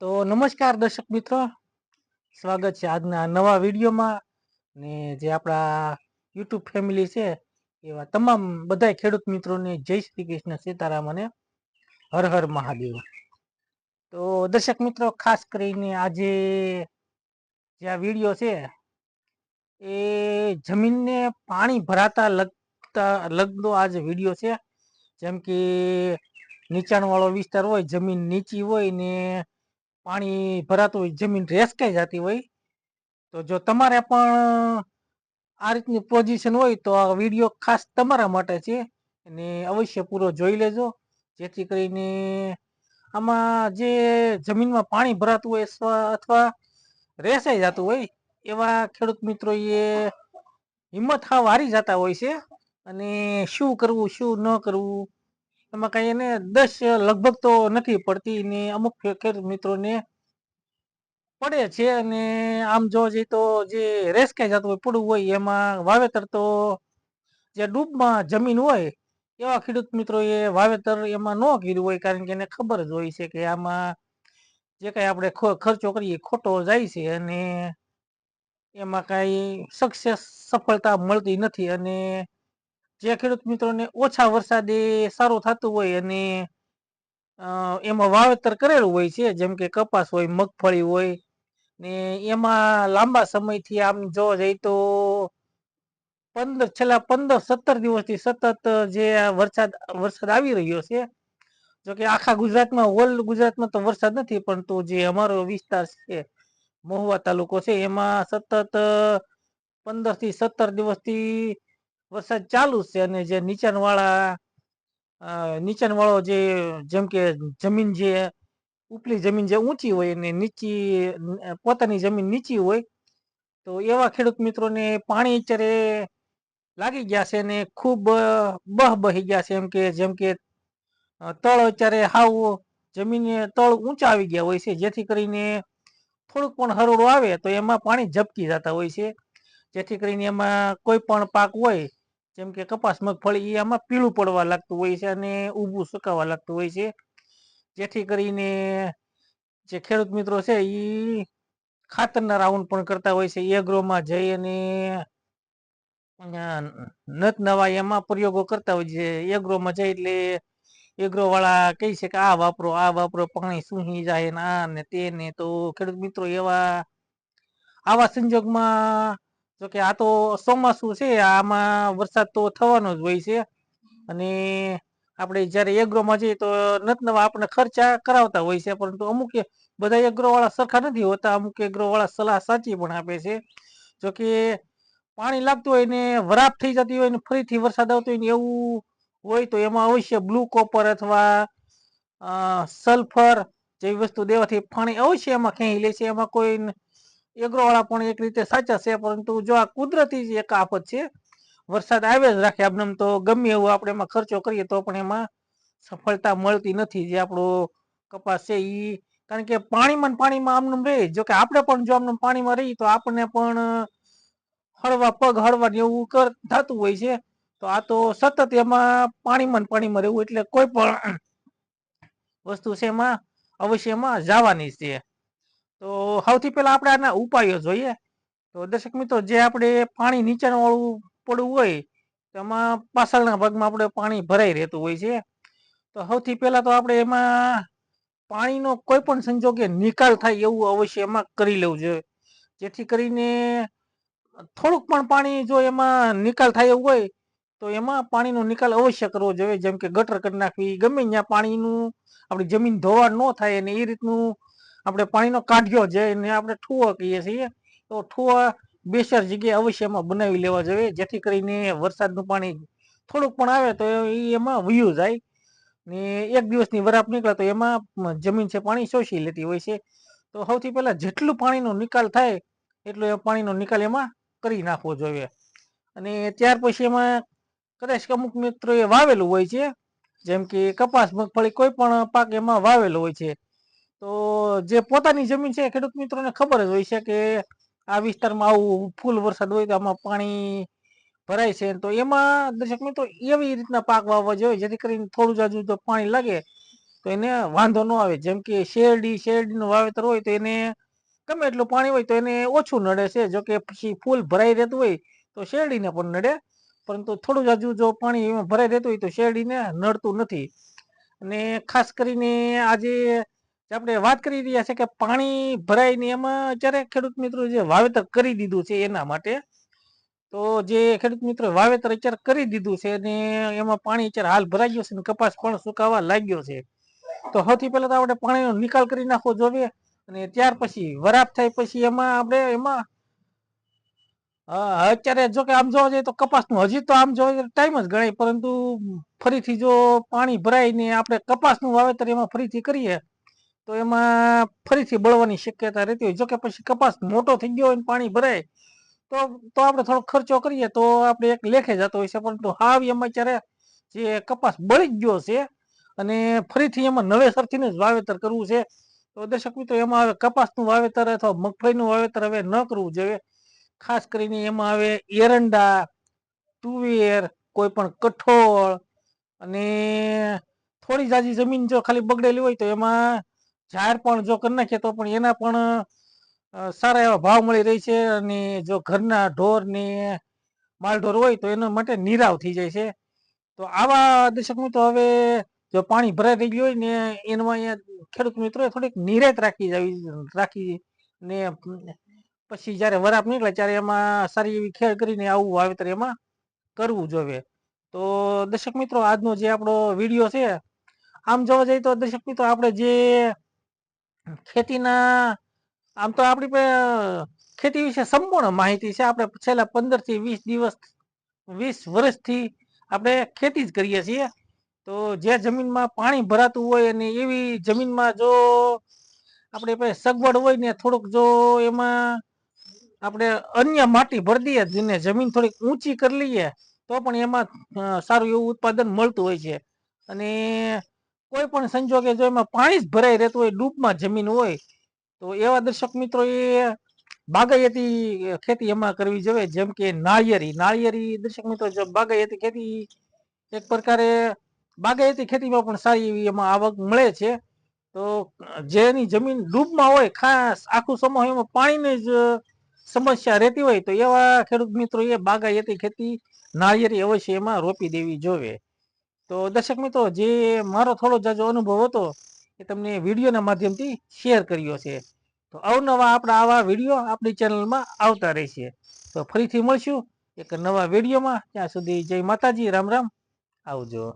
તો નમસ્કાર દર્શક મિત્રો. સ્વાગત છે આજના નવા વિડીયોમાં. ને જે આપણા યુટ્યુબ ફેમિલી છે, એવા તમામ બધા ખેડૂત મિત્રોને જય શ્રી કૃષ્ણ સીતારામ અને હર હર મહાદેવ. તો દર્શક મિત્રો, ખાસ કરીને આજે જે આ વીડિયો છે, એ જમીનને પાણી ભરાતા લગતા, લગતો આ જે વીડિયો છે. જેમ કે નીચાણવાળો વિસ્તાર હોય, જમીન નીચી હોય ને પાણી ભરાતું હોય, જમીન રેસકાઈ જતી હોય, તો જો તમારે પણ આ રીતની પોઝિશન હોય તો આ વીડિયો ખાસ તમારા માટે છે. અને અવશ્ય પૂરો જોઈ લેજો. જેથી કરીને આમાં જે જમીનમાં પાણી ભરાતું હોય અથવા રેસાઈ જતું હોય, એવા ખેડૂત મિત્રો એ હિંમત હાવ હારી જતા હોય છે. અને શું કરવું, શું ન કરવું એમાં કઈ એને દસ લગભગ તો નથી પડતી ને અમુક ખેર મિત્રોને પડે છે અને આમ જોવા જઈએ તો જે રેસકાઈ જતું હોય પડવું હોય, એમાં વાવેતર તો જે ડૂબમાં જમીન હોય, એવા ખેડૂત મિત્રોએ વાવેતર એમાં ન કર્યું હોય કારણ કે એને ખબર જ હોય છે કે આમાં જે કાંઈ આપણે ખર્ચો કરીએ, ખોટો જાય છે અને એમાં કાંઈ સક્સેસ સફળતા મળતી નથી અને જે ખેડૂત મિત્રોને ઓછા વરસાદે સારું થતું હોય અને એમાં વાવેતર કરેલું હોય છે, જેમ કે કપાસ હોય, મગફળી હોય, ને એમાં લાંબા સમયથી આમ જોવા જઈએ તો પંદર, છેલ્લા પંદર, સત્તર દિવસથી સતત જે વરસાદ વરસાદ આવી રહ્યો છે જોકે આખા ગુજરાતમાં, હોલ ગુજરાતમાં તો વરસાદ નથી પરંતુ જે અમારો વિસ્તાર છે, મહુવા તાલુકો છે, એમાં સતત પંદરથી સત્તર દિવસથી વરસાદ ચાલુ છે અને જે નીચાણવાળા નીચાણવાળો જે જેમ કે જમીન જે ઉપલી જમીન જે ઊંચી હોય અને નીચી પોતાની જમીન નીચી હોય, તો એવા ખેડૂત મિત્રોને પાણી અત્યારે લાગી ગયા છે ને ખૂબ બહ બહી ગયા છે. એમ કે, જેમ કે તળ અત્યારે હાવ જમીન તળ ઊંચા આવી ગયા હોય છે. જેથી કરીને થોડુંક પણ હરોળું આવે તો એમાં પાણી ઝબકી જતા હોય છે. જેથી કરીને એમાં કોઈ પણ પાક હોય જેમ કે કપાસ મગફળી એ આમાં પીળું પડવા લાગતું હોય છે અને ઊભું સુકાવા લાગતું હોય છે. જેથી કરીને જે ખેડૂત મિત્રો છે એ ખાતરના રાઉન્ડ પણ કરતા હોય છે, એગ્રોમાં જઈ અને નત નવા એમાં પ્રયોગો કરતા હોય છે. એગ્રોમાં જાય એટલે એગ્રો વાળા કહે છે કે આ વાપરો આ વાપરો, પાણી સૂહી જાય ને આ ને તે ને. તો ખેડૂત મિત્રો એવા, આવા સંજોગમાં જો કે આ તો ચોમાસું છે, આમાં વરસાદ તો થવાનો જ હોય છે. અને આપણે જ્યારે એગ્રોમાં જઈએ તો નત નવા આપણે ખર્ચા કરાવતા હોય છે, પરંતુ અમુક બધા એગ્રો વાળા સરખા નથી હોતા, અમુક એગ્રો વાળા સલાહ સાચી પણ આપે છે. જો કે પાણી લાગતું હોય ને વરાપ થઈ જતી હોય ને ફરીથી વરસાદ આવતો હોય ને એવું હોય તો એમાં અવશ્ય બ્લુ કોપર અથવા સલ્ફર જેવી વસ્તુ દેવાથી પાણી અવશ્ય એમાં ખેંચી લે છે. એમાં કોઈ ન- એગ્રો વાળા પણ એક રીતે સાચા છે, પરંતુ જો આ કુદરતી જ એક આફત છે, વરસાદ આવે જ રાખે આમ તો ગમે એવું આપણે એમાં ખર્ચો કરીએ તો પણ એમાં સફળતા મળતી નથી, જે આપણો કપાસ છે એ કારણ કે પાણીમાં પાણીમાં આમનું રહે, જો કે આપણે પણ જો આમનું પાણીમાં રહીએ તો આપણને પણ હળવા પગ હળવા એવું કર, થતું હોય છે, તો આ તો સતત એમાં પાણીમાં પાણીમાં રહેવું, એટલે કોઈ પણ વસ્તુ છે એમાં અવશ્ય એમાં જવાની છે. તો સૌથી પહેલા આપણે આના ઉપાયો જોઈએ. તો દર્શક મિત્રો, જે આપણે પાણી નીચાણવાળું પડવું હોય, તેમાં પાછળના ભાગમાં આપણે પાણી ભરાઈ રહેતું હોય છે. તો સૌથી પહેલા તો આપણે એમાં પાણીનો કોઈ પણ સંજોગે નિકાલ થાય એવું અવશ્ય એમાં કરી લેવું જોઈએ. જેથી કરીને થોડુંક પણ પાણી જો એમાં નિકાલ થાય એવું હોય, તો એમાં પાણીનો નિકાલ અવશ્ય કરવો જોઈએ. જેમ કે ગટર કરી નાખવી, ગમે ત્યાં પાણીનું આપણી જમીન ધોવાણ ન થાય અને એ રીતનું આપણે પાણીનો કાઢ્યો જે ને આપણે ઠુઓ કહીએ છીએ. તો ઠુવા બે ચાર જગ્યાએ અવશ્ય એમાં બનાવી લેવા જોઈએ. જેથી કરીને વરસાદનું પાણી થોડુંક પણ આવે તો એમાં વયું જાય. ને એક દિવસની વરાપ નીકળે તો એમાં જમીન છે પાણી શોષી લેતી હોય છે. તો સૌથી પહેલાં જેટલું પાણીનો નિકાલ થાય એટલો એ પાણીનો નિકાલ એમાં કરી નાખવો જોઈએ. અને ત્યાર પછી એમાં કદાચ અમુક મિત્રોએ વાવેલું હોય છે. જેમ કે કપાસ, મગફળી કોઈ પણ પાક એમાં વાવેલો હોય છે. તો જે પોતાની જમીન છે ખેડૂત મિત્રોને ખબર જ હોય છે કે આ વિસ્તારમાં આવું ફૂલ વરસાદ હોય તો આમાં પાણી ભરાય છે. તો એમાં દર્શક મિત્રો એવી રીતના પાક વાવવા જોઈએ જેથી કરીને થોડું જાજુ તો પાણી લાગે તો એને વાંધો ન આવે. જેમ કે શેરડી, શેરડીનું વાવેતર હોય તો એને ગમે એટલું પાણી હોય તો એને ઓછું નડે છે. જો કે પછી ફૂલ ભરાઈ રહેતું હોય તો શેરડીને પણ નડે. પરંતુ થોડું જાજુ જો પાણી ભરાઈ રહેતું હોય તો શેરડીને નડતું નથી. અને ખાસ કરીને આજે જે આપણે વાત કરી રહ્યા છે કે પાણી ભરાય ને એમાં અત્યારે ખેડૂત મિત્રો જે વાવેતર કરી દીધું છે એના માટે, તો જે ખેડૂત મિત્રો વાવેતર અત્યારે કરી દીધું છે અને એમાં પાણી અત્યારે હાલ ભરાઈ ગયું છે ને કપાસ પણ સુકાવા લાગ્યો છે. તો સૌથી પહેલા તો આપણે પાણીનો નિકાલ કરી નાખવો જોઈએ અને ત્યાર પછી વરાપ થાય પછી એમાં આપણે એમાં અત્યારે જો કે આમ જોવા જઈએ તો કપાસનું હજી તો આમ જોવા ટાઈમ જ ગણાય, પરંતુ ફરીથી જો પાણી ભરાય ને આપણે કપાસનું વાવેતર એમાં ફરીથી કરીએ તો એમાં ફરીથી બળવાની શક્યતા રહેતી હોય. જોકે પછી કપાસ મોટો થઈ ગયો હોય પાણી ભરાય, તો તો આપણે થોડો ખર્ચો કરીએ તો આપણે એક લેખે જતો હોય છે. પરંતુ હાવ એમાં અત્યારે જે કપાસ બળી ગયો છે અને ફરીથી એમાં નવેસરથી જ વાવેતર કરવું છે, તો દર્શક મિત્રો, એમાં હવે કપાસનું વાવેતર અથવા મગફળીનું વાવેતર હવે ન કરવું જોઈએ. ખાસ કરીને એમાં આવે એરંડા, તુવેર, કોઈ પણ કઠોળ અને થોડી જાજી જમીન જો ખાલી બગડેલી હોય તો એમાં ઝાડ પણ જો કરી નાખીએ તો પણ એના પણ સારા એવા ભાવ મળી રહી છે અને જો ઘરના ઢોર ને માલઢોર હોય તો એના માટે નિરાવ થઈ જાય છે. તો આવા દર્શક મિત્રો હવે જો પાણી ભરાઈ રહી ગયું હોય ને એમાં અહીંયા ખેડૂત મિત્રોએ થોડીક નિરાત રાખી જવી રાખી ને, પછી જ્યારે વરાપ નીકળે ત્યારે એમાં સારી એવી ખેડ કરીને આવું વાવેતર એમાં કરવું જોઈએ તો દર્શક મિત્રો, આજનો જે આપણો વીડિયો છે, આમ જોવા જઈએ તો દર્શક મિત્રો, આપણે જે ખેતીના, આમ તો આપણી ખેતી વિશે સંપૂર્ણ માહિતી છે. આપણે છેલ્લા પંદરથી વીસ દિવસ, વીસ વર્ષથી આપણે ખેતી જ કરીએ છીએ. તો જે જમીનમાં પાણી ભરાતું હોય અને એવી જમીનમાં જો આપણે પાસે સગવડ હોય ને થોડુંક જો એમાં આપણે અન્ય માટી ભરી દઈએ જેને જમીન થોડીક ઊંચી કરી લઈએ, તો પણ એમાં સારું એવું ઉત્પાદન મળતું હોય છે. અને કોઈ પણ સંજોગે જો એમાં પાણી જ ભરાઈ રહેતું હોય, ડૂબમાં જમીન હોય, તો એવા દર્શક મિત્રો એ બાગાયતી ખેતી એમાં કરવી જોઈએ. જેમ કે નાળિયેરી. નાળિયેરી દર્શક મિત્રો, જો બાગાયતી ખેતી એક પ્રકારે બાગાયતી ખેતીમાં પણ સારી એવી એમાં આવક મળે છે. તો જેની જમીન ડૂબમાં હોય, ખાસ આખું સમય એમાં પાણીની જ સમસ્યા રહેતી હોય, તો એવા ખેડૂત મિત્રો એ બાગાયતી ખેતી, નાળિયેરી અવશ્ય એમાં રોપી દેવી જોઈએ. તો દર્શક મિત્રો, જે મારો થોડો જાજો અનુભવ હતો, એ તમને વિડીયોના માધ્યમથી શેર કર્યો છે. તો અવનવા આપણા આવા વીડિયો આપણી ચેનલમાં આવતા રહેશે. તો ફરીથી મળશું એક નવા વિડીયોમાં. ત્યાં સુધી જય માતાજી, રામ રામ. આવજો.